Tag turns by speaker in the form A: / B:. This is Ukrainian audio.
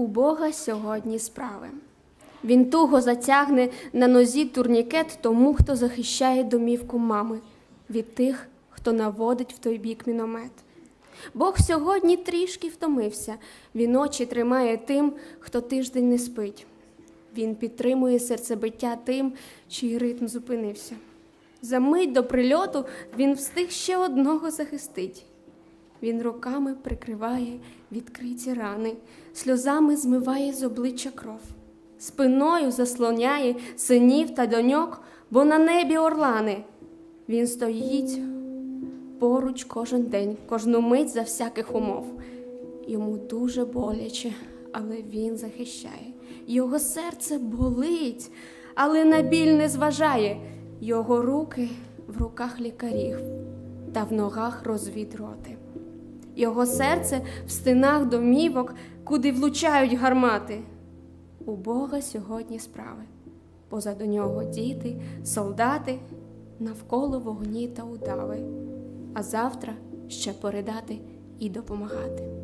A: У Бога сьогодні справи. Він туго затягне на нозі турнікет тому, хто захищає домівку мами від тих, хто наводить в той бік міномет. Бог сьогодні трішки втомився. Він очі тримає тим, хто тиждень не спить. Він підтримує серцебиття тим, чий ритм зупинився. За мить до прильоту він встиг ще одного захистить. Він руками прикриває відкриті рани, сльозами змиває з обличчя кров, спиною заслоняє синів та доньок, бо на небі орлани. Він стоїть поруч кожен день, кожну мить за всяких умов. Йому дуже боляче, але він захищає. Його серце болить, але на біль не зважає. Його руки в руках лікарів та в ногах розвідроти. Його серце в стінах домівок, куди влучають гармати. У Бога сьогодні справи. Позаду нього діти, солдати, навколо вогні та удави, а завтра ще передати і допомагати.